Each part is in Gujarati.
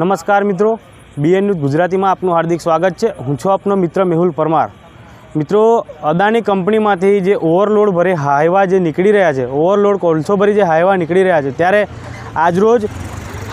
નમસ્કાર મિત્રો. બીએન ન્યૂઝ ગુજરાતીમાં આપનું હાર્દિક સ્વાગત છે. હું છું આપનો મિત્ર મેહુલ પરમાર. મિત્રો અદાની કંપનીમાંથી જે ઓવરલોડ ભરે હાઈવા જે નીકળી રહ્યા છે, ઓવરલોડ કોલસો ભરી જે હાઈવા નીકળી રહ્યા છે, ત્યારે આજરોજ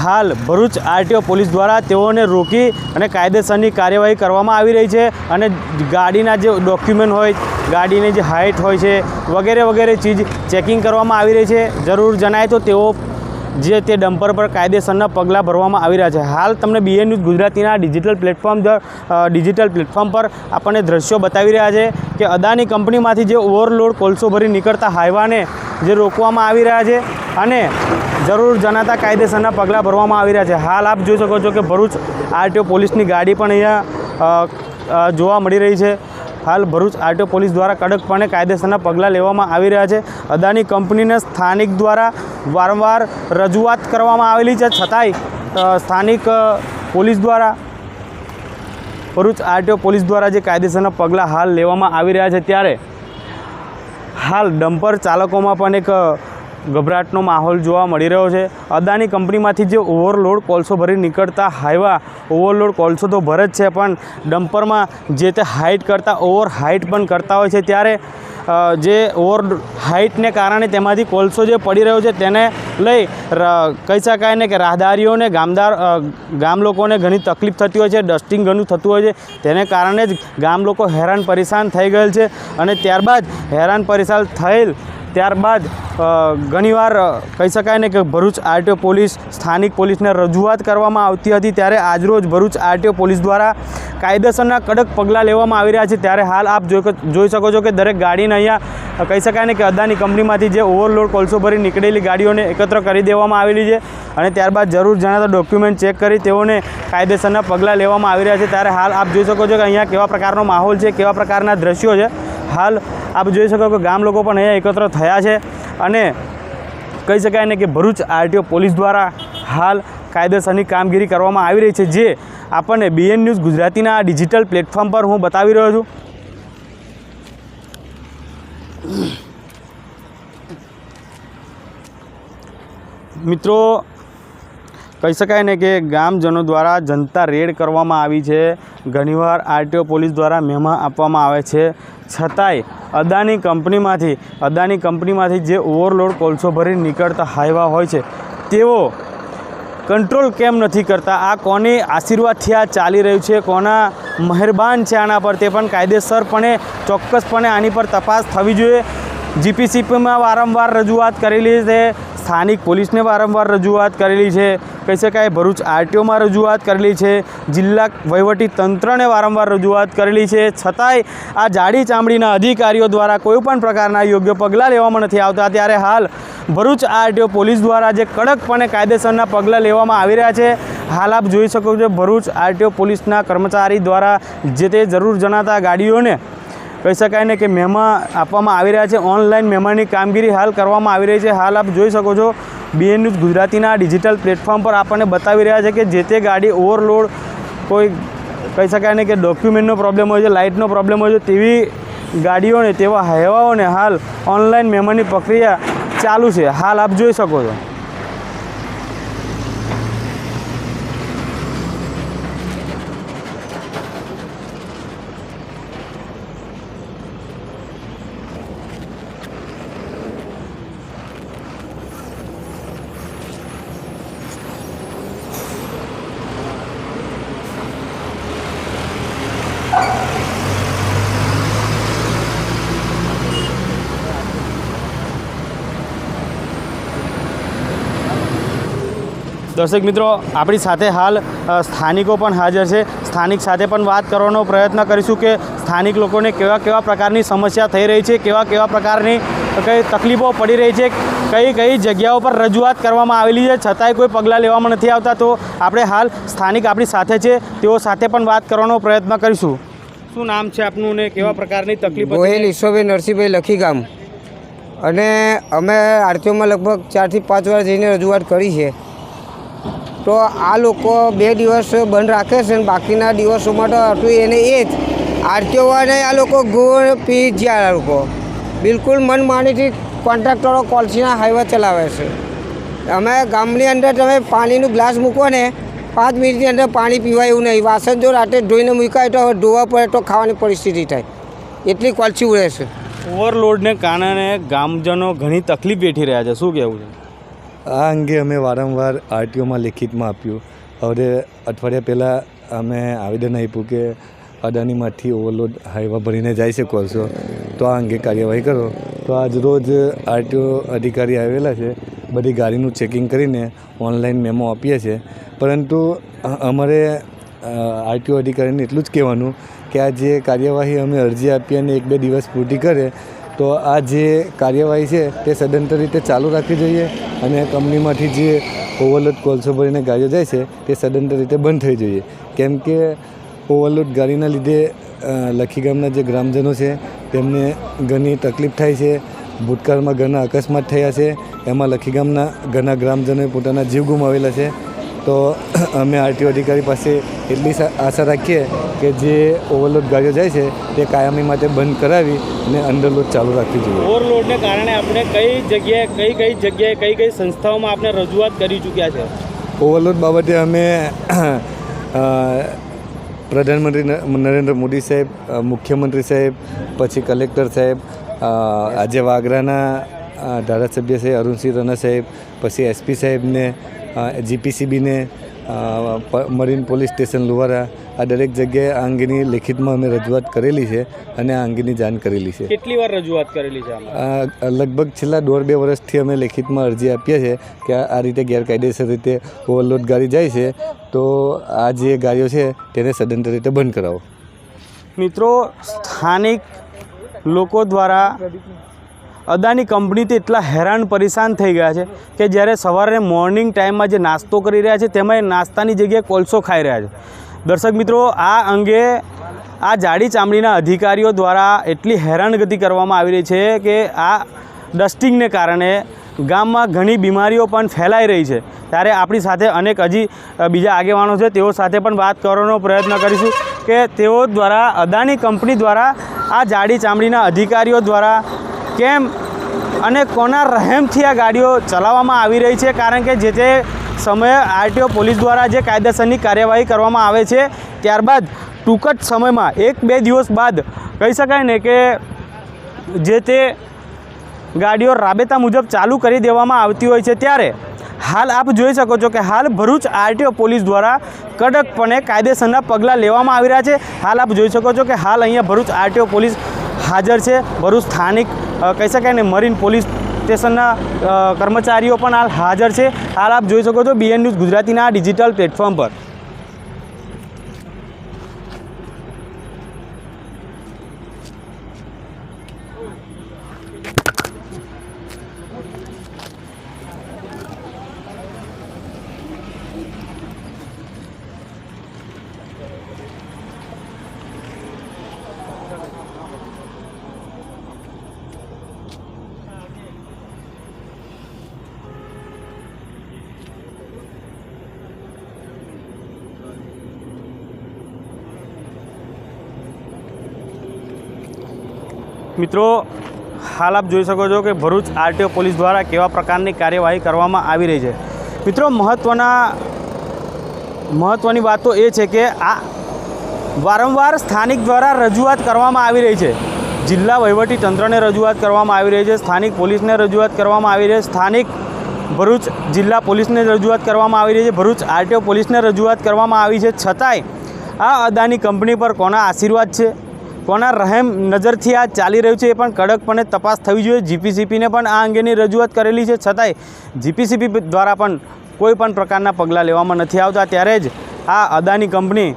હાલ ભરૂચ આરટીઓ પોલીસ દ્વારા તેઓને રોકી અને કાયદેસરની કાર્યવાહી કરવામાં આવી રહી છે અને ગાડીના જે ડોક્યુમેન્ટ હોય, ગાડીની જે હાઇટ હોય છે, વગેરે વગેરે ચીજ ચેકિંગ કરવામાં આવી રહી છે. જરૂર જણાય તો તેઓ જે તે ડમ્પર પર કાયદેસરના પગલાં ભરવામાં આવી રહ્યા છે. હાલ તમને બીએન ન્યૂઝ ગુજરાતીના ડિજિટલ પ્લેટફોર્મ ડિજિટલ પ્લેટફોર્મ પર આપણને દ્રશ્યો બતાવી રહ્યા છે કે અદાની કંપનીમાંથી જે ઓવરલોડ કોલસો ભરી નીકળતા હાઈવાને જે રોકવામાં આવી રહ્યા છે અને જરૂર જણાતા કાયદેસરના પગલાં ભરવામાં આવી રહ્યા છે. હાલ આપ જોઈ શકો છો કે ભરૂચ આરટીઓ પોલીસની ગાડી પણ અહીંયા જોવા મળી રહી છે. હાલ ભરૂચ આરટીઓ પોલીસ દ્વારા કડકપણે કાયદેસરના પગલાં લેવામાં આવી રહ્યા છે. અદાની કંપનીને સ્થાનિક દ્વારા વારંવાર રજૂઆત કરવામાં આવેલી છે. છતાંય સ્થાનિક પોલીસ દ્વારા, ભરૂચ આરટીઓ પોલીસ દ્વારા જે કાયદેસરના પગલાં હાલ લેવામાં આવી રહ્યા છે ત્યારે હાલ ડમ્પર ચાલકોમાં પણ એક ગભરાટનો માહોલ જોવા મળી રહ્યો છે. અદાની કંપનીમાંથી જે ઓવરલોડ કોલસો ભરી નીકળતા હાઈવા, ઓવરલોડ કોલસો તો ભરે જ છે, પણ ડમ્પરમાં જે તે હાઇટ કરતાં ઓવર હાઇટ પણ કરતા હોય છે. ત્યારે જે ઓવર હાઇટને કારણે તેમાંથી કોલસો જે પડી રહ્યો છે, તેને લઈ કહી શકાય ને કે રાહદારીઓને, ગામદાર ગામ લોકોને ઘણી તકલીફ થતી હોય છે, ડસ્ટિંગ ઘણું થતું હોય છે. તેને કારણે જ ગામ લોકો હેરાન પરેશાન થઈ ગયેલ છે અને ત્યારબાદ હેરાન પરેશાન થયેલ ત્યારબાદ ઘણીવાર કહી શકાય ને કે ભરૂચ આરટીઓ પોલીસ, સ્થાનિક પોલીસને રજૂઆત કરવામાં આવતી હતી ત્યારે આજરોજ ભરૂચ આરટીઓ પોલીસ દ્વારા કાયદેસરના કડક પગલાં લેવામાં આવી રહ્યા છે. ત્યારે હાલ આપ જોઈ શકો છો કે દરેક ગાડીને અહીંયા, કહી શકાય ને કે અદાની કંપનીમાંથી જે ઓવરલોડ કોલસો ભરી નીકળેલી ગાડીઓને એકત્ર કરી દેવામાં આવેલી છે અને ત્યારબાદ જરૂર જણાતા ડોક્યુમેન્ટ ચેક કરી તેઓને કાયદેસરના પગલાં લેવામાં આવી રહ્યા છે. ત્યારે હાલ આપ જોઈ શકો છો કે અહીંયા કેવા પ્રકારનો માહોલ છે, કેવા પ્રકારના દ્રશ્યો છે. હાલ આપ જોઈ શકો કે ગામ લોકો પણ અહીંયા એકત્ર થયા છે અને કહી શકાય ને કે ભરૂચ આરટીઓ પોલીસ દ્વારા હાલ કાયદેસરની કામગીરી કરવામાં આવી રહી છે, જે આપણને બીએન ન્યૂઝ ગુજરાતીના ડિજિટલ પ્લેટફોર્મ પર હું બતાવી રહ્યો છું. મિત્રો કહી શકાય ને કે ગામજનો દ્વારા જનતા રેડ કરવામાં આવી છે. ઘણીવાર આરટીઓ પોલીસ દ્વારા મહેમા આપવામાં આવે છે. છતાંય અદાની કંપનીમાંથી અદાની કંપનીમાંથી જે ઓવરલોડ કોલસો ભરી નીકળતા હાઈવા હોય છે, તેઓ કંટ્રોલ કેમ નથી કરતા? આ કોની આશીર્વાદથી આ ચાલી રહ્યું છે? કોના મહેરબાન છે આના પર? તે પણ કાયદેસરપણે, ચોક્કસપણે આની પર તપાસ થવી જોઈએ. જીપીસીપીમાં વારંવાર રજૂઆત કરેલી છે. સ્થાનિક પોલીસને વારંવાર રજૂઆત કરેલી છે. કહી શકાય ભરૂચ આરટીઓમાં રજૂઆત કરેલી છે. જિલ્લા વહીવટી તંત્રને વારંવાર રજૂઆત કરેલી છે. છતાંય આ જાડી ચામડીના અધિકારીઓ દ્વારા કોઈપણ પ્રકારના યોગ્ય પગલાં લેવામાં નથી આવતા. ત્યારે હાલ ભરૂચ આરટીઓ પોલીસ દ્વારા જે કડકપણે કાયદેસરના પગલાં લેવામાં આવી રહ્યા છે, હાલ આપ જોઈ શકો છો ભરૂચ આરટીઓ પોલીસના કર્મચારી દ્વારા જે તે જરૂર જણાતા ગાડીઓને કહી શકાય ને કે મહેમાન આપવામાં આવી રહ્યા છે. ઓનલાઈન મહેમાનની કામગીરી હાલ કરવામાં આવી રહી છે. હાલ આપ જોઈ શકો છો બીએન ન્યૂઝ ગુજરાતીના ડિજિટલ પ્લેટફોર્મ પર આપણને બતાવી રહ્યા છે કે જે તે ગાડી ઓવરલોડ કોઈ કહી શકાય ને કે ડોક્યુમેન્ટનો પ્રોબ્લેમ હોય છે, લાઇટનો પ્રોબ્લેમ હોય છે, તેવી ગાડીઓને, તેવા હેવાઓને હાલ ઓનલાઈન મહેમાનની પ્રક્રિયા ચાલુ છે. હાલ આપ જોઈ શકો છો. દર્શક મિત્રો, આપણી સાથે હાલ સ્થાનિકો પણ હાજર છે. સ્થાનિક સાથે પણ વાત કરવાનો પ્રયત્ન કરીશું કે સ્થાનિક લોકોને કેવા કેવા પ્રકારની સમસ્યા થઈ રહી છે, કેવા કેવા પ્રકારની કઈ તકલીફો પડી રહી છે, કઈ કઈ જગ્યાઓ પર રજૂઆત કરવામાં આવેલી છે, છતાંય કોઈ પગલાં લેવામાં નથી આવતા. તો આપણે હાલ સ્થાનિક આપણી સાથે છે, તેઓ સાથે પણ વાત કરવાનો પ્રયત્ન કરીશું. શું નામ છે આપનું ને કેવા પ્રકારની તકલીફ ગોહિલ ઈશ્વરભાઈ નરસિંહભાઈ લખી ગામ અને અમે આરટીઓમાં લગભગ ચારથી પાંચ વાર જઈને રજૂઆત કરી છે. તો આ લોકો બે દિવસ બંધ રાખે છે અને બાકીના દિવસોમાં તો હતું એને એ જ. આરટીઓવાળાને આ લોકો ગુણ પી જ્યાં આ લોકો. બિલકુલ મનમાનીથી કોન્ટ્રાક્ટરો કોલસીના હાઈવે ચલાવે છે. અમે ગામની અંદર તમે પાણીનું ગ્લાસ મૂકો ને, પાંચ મિનિટની અંદર પાણી પીવાય એવું નહીં. વાસણ જો રાતે ધોઈને મૂકાય તો ધોવા પડે તો ખાવાની પરિસ્થિતિ થાય. એટલી કોલસી ઉડે છે. ઓવરલોડને કારણે ગામજનો ઘણી તકલીફ વેઠી રહ્યા છે. શું કહેવું છે? આ અંગે અમે વારંવાર આરટીઓમાં લેખિતમાં આપ્યું. હવે અઠવાડિયા પહેલાં અમે આવેદન આપ્યું કે અદાનીમાંથી ઓવરલોડ હાઈવા ભરીને જાય છે. કોલસો તો આ અંગે કાર્યવાહી કરો. તો આજ રોજ આરટીઓ અધિકારી આવેલા છે. બધી ગાડીનું ચેકિંગ કરીને ઓનલાઈન મેમો આપીએ છીએ પરંતુ અમારે આરટીઓ અધિકારીને એટલું જ કહેવાનું કે આ જે કાર્યવાહી અમે અરજી આપી અને એક બે દિવસ પૂરતી કરે તો આ જે કાર્યવાહી છે તે સદંતર રીતે ચાલુ રાખવી જોઈએ અને કંપનીમાંથી જે ઓવરલોડ કોલસો ભરીને ગાડીઓ જાય છે તે સદંતર રીતે બંધ થઈ જોઈએ. કેમ કે ઓવરલોડ ગાડીના લીધે લખી ગામના જે ગ્રામજનો છે તેમને ઘણી તકલીફ થાય છે. ભૂતકાળમાં ઘણા અકસ્માત થયા છે. એમાં લખી ગામના ઘણા ગ્રામજનોએ પોતાના જીવ ગુમાવેલા છે. તો અમે આરટીઓ અધિકારી પાસે એટલી આશા રાખીએ કે જે ઓવરલોડ ગાડીઓ જાય છે તે કાયમી માટે બંધ કરાવી અને અંડરલોડ ચાલુ રાખવી જોઈએ. ઓવરલોડને કારણે આપણે કઈ જગ્યાએ કઈ કઈ જગ્યાએ કઈ કઈ સંસ્થાઓમાં આપણે રજૂઆત કરી ચૂક્યા છે? ઓવરલોડ બાબતે અમે પ્રધાનમંત્રી નરેન્દ્ર મોદી સાહેબ મુખ્યમંત્રી સાહેબ પછી કલેક્ટર સાહેબ આજે વાગરાના ધારાસભ્ય છે અરુણસિંહ રના સાહેબ પછી એસપી સાહેબને જીપીસીબીને મરીન પોલીસ સ્ટેશન લુવારા આ દરેક જગ્યાએ આ અંગેની લેખિતમાં અમે રજૂઆત કરેલી છે અને આ અંગેની જાણ કરેલી છે. કેટલી વાર રજૂઆત કરેલી છે લગભગ છેલ્લા દોઢ બે વર્ષથી અમે લેખિતમાં અરજી આપીએ છીએ કે આ આ રીતે ગેરકાયદેસર રીતે ઓવરલોડ ગાડી જાય છે તો આ જે ગાડીઓ છે તેને સદંતર રીતે બંધ કરાવો. મિત્રો સ્થાનિક લોકો દ્વારા અદાની કંપનીથી એટલા હેરાન પરેશાન થઈ ગયા છે કે જ્યારે સવારે મોર્નિંગ ટાઈમમાં જે નાસ્તો કરી રહ્યા છે, તેમાં એ નાસ્તાની જગ્યાએ કોલસો ખાઈ રહ્યા છે. દર્શક મિત્રો, આ અંગે આ જાડી ચામડીના અધિકારીઓ દ્વારા એટલી હેરાનગતિ કરવામાં આવી રહી છે કે આ ડસ્ટિંગને કારણે ગામમાં ઘણી બીમારીઓ પણ ફેલાઈ રહી છે. ત્યારે આપણી સાથે અનેક હજી બીજા આગેવાનો છે, તેઓ સાથે પણ વાત કરવાનો પ્રયત્ન કરીશું કે તેઓ દ્વારા અદાની કંપની દ્વારા આ જાડી ચામડીના અધિકારીઓ દ્વારા કેમ અને કોના રહેમથી આ ગાડીઓ ચલાવવામાં આવી રહી છે? કારણ કે જે તે સમયે આરટીઓ પોલીસ દ્વારા જે કાયદેસરની કાર્યવાહી કરવામાં આવે છે, ત્યારબાદ ટૂંક જ સમયમાં, એક બે દિવસ બાદ કહી શકાય ને કે જે તે ગાડીઓ રાબેતા મુજબ ચાલુ કરી દેવામાં આવતી હોય છે. ત્યારે હાલ આપ જોઈ શકો છો કે હાલ ભરૂચ આરટીઓ પોલીસ દ્વારા કડકપણે કાયદેસરના પગલાં લેવામાં આવી રહ્યા છે. હાલ આપ જોઈ શકો છો કે હાલ અહીંયા ભરૂચ આરટીઓ પોલીસ હાજર છે. ભરૂચ સ્થાનિક કહી શકાય ને, મરીન પોલીસ સ્ટેશનના કર્મચારીઓ પણ હાલ હાજર છે. હાલ આપ જોઈ શકો છો બીએન ન્યૂઝ ગુજરાતીના ડિજિટલ પ્લેટફોર્મ પર. મિત્રો, હાલ આપ જોઈ શકો છો કે ભરૂચ આરટીઓ પોલીસ દ્વારા કેવા પ્રકારની કાર્યવાહી કરવામાં આવી રહી છે. મિત્રો મહત્ત્વના મહત્ત્વની વાત તો એ છે કે આ વારંવાર સ્થાનિક દ્વારા રજૂઆત કરવામાં આવી રહી છે. જિલ્લા વહીવટી તંત્રને રજૂઆત કરવામાં આવી રહી છે, સ્થાનિક પોલીસને રજૂઆત કરવામાં આવી રહી છે, સ્થાનિક ભરૂચ જિલ્લા પોલીસને રજૂઆત કરવામાં આવી રહી છે, ભરૂચ આરટીઓ પોલીસને રજૂઆત કરવામાં આવી છે. છતાંય આ અદાની કંપની પર કોના આશીર્વાદ છે? કોના રહેમ નજરથી આ ચાલી રહ્યું છે. એ પણ કડકપણે તપાસ થવી જોઈએ. જીપીસીપીને પણ આ અંગેની રજૂઆત કરેલી છે. છતાંય જીપીસીપી દ્વારા પણ કોઈ પણ પ્રકારના પગલાં લેવામાં નથી આવતા. ત્યારે જ આ અદાની કંપની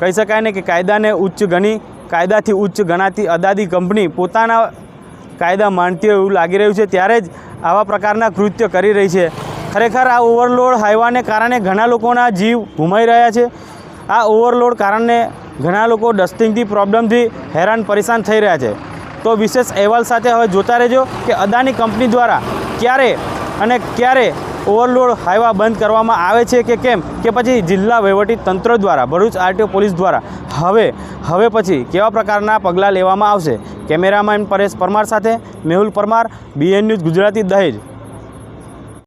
કહી શકાય ને કે કાયદાને ઉચ્ચ ગણી, કાયદાથી ઉચ્ચ ગણાતી અદાની કંપની પોતાના કાયદા માનતી હોય એવું લાગી રહ્યું છે. ત્યારે જ આવા પ્રકારના કૃત્ય કરી રહી છે. ખરેખર આ ઓવરલોડ હાઈવાને કારણે ઘણા લોકોના જીવ ગુમાઈ રહ્યા છે. આ ઓવરલોડ કારણે ઘણા લોકો ડસ્ટિંગથી પ્રોબ્લેમથી હેરાન, પરેશાન થઈ રહ્યા છે. તો વિશેષ અહેવાલ સાથે હવે જોતા રહેજો કે અદાની કંપની દ્વારા ક્યારે અને ક્યારે ઓવરલોડ હાઈવા બંધ કરવામાં આવે છે કે કેમ? કે પછી જિલ્લા વહીવટી તંત્ર દ્વારા, ભરૂચ આરટીઓ પોલીસ દ્વારા હવે હવે પછી કેવા પ્રકારના પગલાં લેવામાં આવશે? કેમેરામેન પરેશ પરમાર સાથે મેહુલ પરમાર બીએન ન્યૂઝ ગુજરાતી દહેજ.